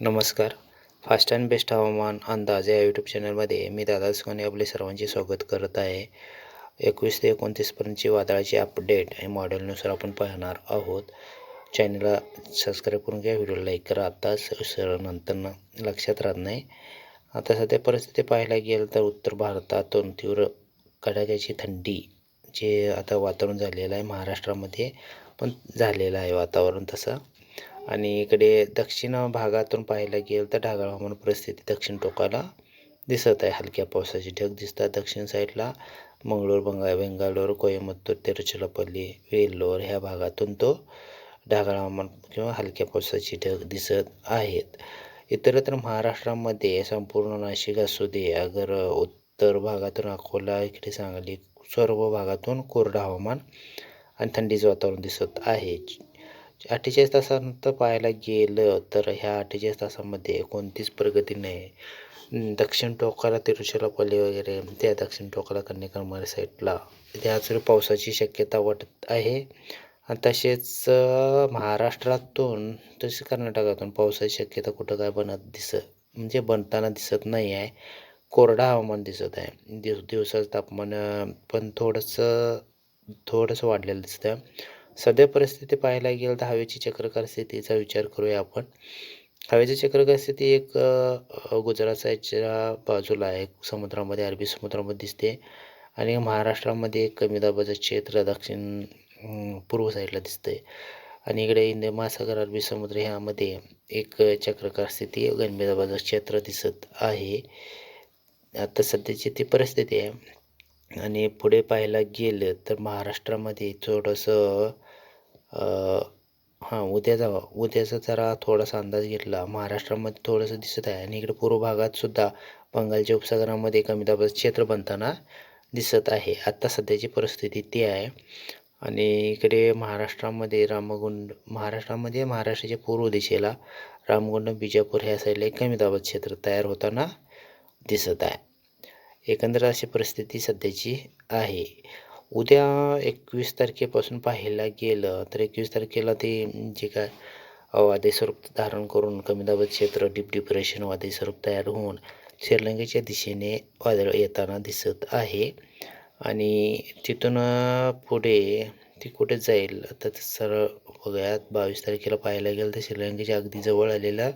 नमस्कार. Fast and best हवामान अंदाज या यूट्यूब चॅनलमध्ये मी दादा सुखाने आपले सर्वांचे स्वागत करत आहे. एकवीस ते एकोणतीसपर्यंतची वादळाची अपडेट आणि मॉडेलनुसार आपण पाहणार आहोत. चॅनलला सबस्क्राईब करून घ्या व्हिडिओला लाईक करा. आत्ताच सर नंतर लक्षात राहत नाही. आता सध्या परिस्थिती पाहायला गेलं तर उत्तर भारतातून तीव्र कडाक्याची थंडी जे आता वातावरण झालेलं आहे महाराष्ट्रामध्ये पण झालेलं आहे वातावरण तसं. आणि इकडे दक्षिण भागातून पाहायला गेलं तर ढगाळ हवामान परिस्थिती दक्षिण टोकाला दिसत आहे. हलक्या पावसाचे ढग दिसतात. दक्षिण साईडला मंगळूर बंगा बेंगालोर कोयमत्तूर तिरुचिरापल्ली वेल्लोर ह्या भागातून तो ढगाळ हवामान किंवा हलक्या पावसाचे ढग दिसत आहेत. इतरत्र महाराष्ट्रामध्ये संपूर्ण नाशिक असू दे अगर उत्तर भागातून अकोला इकडे सांगली सर्व भागातून कोरडं हवामान आणि थंडीचं वातावरण दिसत आहे. अठ्ठेचाळीस तासानंतर पाहायला गेलं तर ह्या अठ्ठेचाळीस तासामध्ये कोणतीच प्रगती नाही. दक्षिण टोकाला तिरुचिरापल्ली वगैरे त्या दक्षिण टोकाला कन्याकुमारी साईडला. त्या पावसाची शक्यता वाटत आहे. आणि तसेच महाराष्ट्रातून तसेच कर्नाटकातून पावसाची शक्यता कुठं काय बनत दिसत म्हणजे बनताना दिसत नाही आहे. कोरडा हवामान दिसत आहे. दिवस दिवसाचं तापमान पण थोडंसं थोडंसं वाढलेलं दिसतं सध्या परिस्थिती पाहायला गेलं तर हवेची चक्रकार स्थितीचा विचार करूया आपण. हवेची चक्रकार स्थिती एक गुजरात साईडच्या बाजूला आहे. समुद्रामध्ये अरबी समुद्रामध्ये दिसते. आणि महाराष्ट्रामध्ये एक कमी दाबाचं क्षेत्र दक्षिण पूर्व साईडला दिसते आणि इकडे इंद महासागर अरबी समुद्र ह्यामध्ये एक चक्रकार स्थिती कमी दाबाचं क्षेत्र दिसत आहे. आता सध्याची ती परिस्थिती आहे. आणि पुढे पाहायला गेलं तर महाराष्ट्रामध्ये थोडंसं हां उद्या जावा उद्याचा जरा थोडासा अंदाज घेतला. महाराष्ट्रामध्ये थोडंसं दिसत आहे. आणि इकडे पूर्व भागात सुद्धा बंगालच्या उपसागरामध्ये कमी दाबाचं क्षेत्र बनताना दिसत आहे. आत्ता सध्याची परिस्थिती ती आहे. आणि इकडे महाराष्ट्रामध्ये रामगुंड महाराष्ट्रामध्ये महाराष्ट्राच्या पूर्व दिशेला रामगुंड बिजापूर ह्या साईडला एक कमी दाबाचं क्षेत्र तयार होताना दिसत आहे. एकंदर अशी परिस्थिती सध्याची आहे. उद्या एकवीस तारखेपासून पाहायला गेलं तर एकवीस तारखेला ते जे काय वादे स्वरूप धारण करून कमी दाबात क्षेत्र डीप डिप्रेशन वादे स्वरूप तयार होऊन श्रीलंकेच्या दिशेने वादळ येताना दिसत आहे. आणि तिथून पुढे ती कुठे जाईल तर सरळ बघूयात. बावीस तारखेला पाहायला गेलं तर श्रीलंकेच्या अगदी जवळ आलेला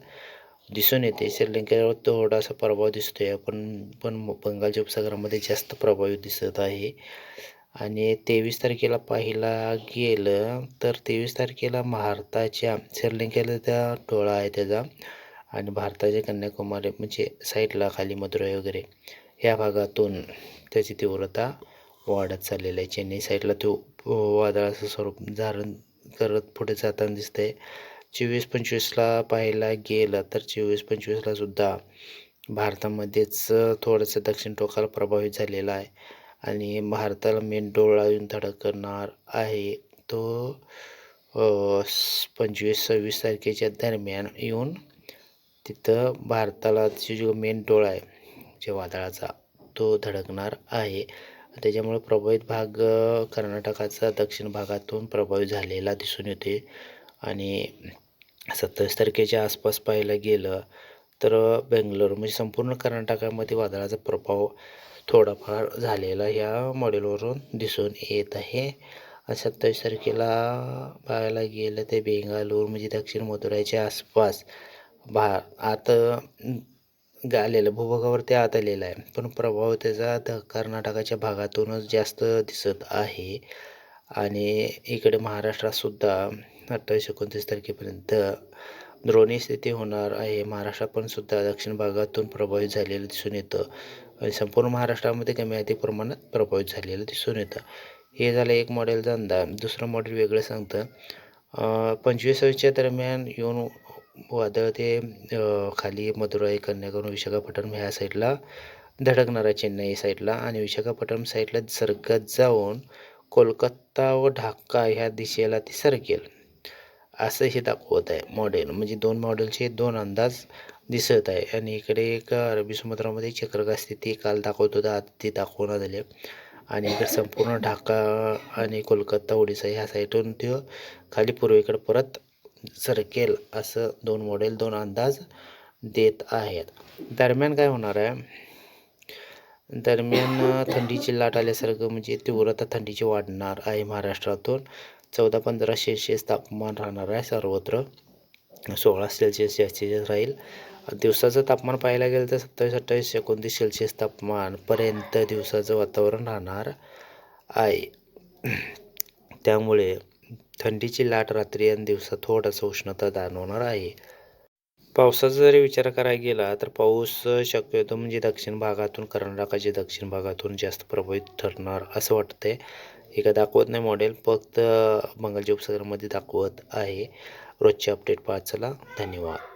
दिसून येते. श्रीलंकेवर थोडासा प्रभाव दिसतो आहे पण पण बंगालच्या उपसागरामध्ये जास्त प्रभावी दिसत आहे. आणि तेवीस तारखेला पाहिला गेलं तर तेवीस तारखेला भारताच्या श्रीलंकेला त्या टोळा आहे त्याचा आणि भारताच्या कन्याकुमारी म्हणजे साईडला खाली मदुराई वगैरे ह्या भागातून त्याची तीव्रता वाढत चाललेली आहे. चेन्नई साईडला तो वादळाचं स्वरूप धारण करत पुढे जाताना दिसतंय. चोवीस पंचवीसला पाहायला गेलं तर चोवीस पंचवीसला सुद्धा भारतामध्येच थोडंसं दक्षिण टोकाला प्रभावित झालेला आहे. आणि भारताला मेन डोळा येऊन धडकणार आहे. तो पंचवीस सव्वीस तारखेच्या दरम्यान येऊन तिथं भारताला जो मेन डोळा आहे जे वादळाचा तो धडकणार आहे. त्याच्यामुळे प्रभावित भाग कर्नाटकाचा दक्षिण भागातून प्रभावित झालेला दिसून येते आणि सत्तावीस तारखेच्या आसपास पाहायला गेलं तर बेंगलोर म्हणजे संपूर्ण कर्नाटकामध्ये वादळाचा प्रभाव थोडाफार झालेला ह्या मॉडेलवरून दिसून येत आहे. सत्तावीस तारखेला पाहायला गेलं ते बेंगालूर म्हणजे दक्षिण मथुराच्या आसपास भा आत आलेलं भूभागावरती आत आलेलं आहे. पण प्रभाव त्याचा द कर्नाटकाच्या भागातूनच जास्त दिसत आहे. आणि इकडे महाराष्ट्रातसुद्धा अठ्ठावीस एकोणतीस तारखेपर्यंत द्रोणी स्थिती होणार आहे. महाराष्ट्रात पण सुद्धा दक्षिण भागातून प्रभावित झालेलं दिसून येतं. संपूर्ण महाराष्ट्रामध्ये कमी अधिक प्रमाणात प्रभावित झालेलं दिसून येतं. हे झालं एक मॉडेलचा अंदाज दुसरं मॉडेल वेगळं सांगतं. पंचवीसावीच्या दरम्यान येऊन वादळ ते खाली मदुराई कन्याकुमारी विशाखापट्टणम ह्या साईडला धडकणारा चेन्नई साईडला आणि विशाखापट्टणम साईडला सरकत जाऊन कोलकाता व ढाका ह्या दिशेला ती सरकेल. असं हे दाखवत आहे मॉडेल म्हणजे दोन मॉडेलचे दोन अंदाज दिसत आहे. आणि इकडे एक अरबी समुद्रामध्ये चक्रका स्थिती काल दाखवत होता आता ती दाखवण्यात आली आणि इकडे संपूर्ण ढाका आणि कोलकाता ओडिसा ह्या साईडून ते खाली पूर्वेकडे परत सरकेल असं दोन मॉडेल दोन अंदाज देत आहेत. दरम्यान काय होणार आहे? दरम्यान थंडीची लाट आल्यासारखं म्हणजे तीव्रता थंडीची वाढणार आहे महाराष्ट्रातून. चौदा पंधरा सेल्सिअस तापमान राहणार आहे सर्वत्र. सोळा सेल्सिअस जास्तीत राहील. दिवसाचं तापमान पाहायला गेलं तर सत्तावीस अठ्ठावीस एकोणतीस सेल्सिअस तापमानपर्यंत दिवसाचं वातावरण राहणार आहे. त्यामुळे थंडीची लाट रात्री आणि दिवसात थोडासा उष्णता जाणवणार आहे. पावसाचा जरी विचार करायला गेला तर पाऊस शक्यतो म्हणजे दक्षिण भागातून कर्नाटकाच्या दक्षिण भागातून जास्त प्रभावित ठरणार असं वाटतंय. एका दाखवत नाही मॉडेल फक्त बंगालच्या उपसागरामध्ये दाखवत आहे. रोजचे अपडेट पाहत चला. धन्यवाद.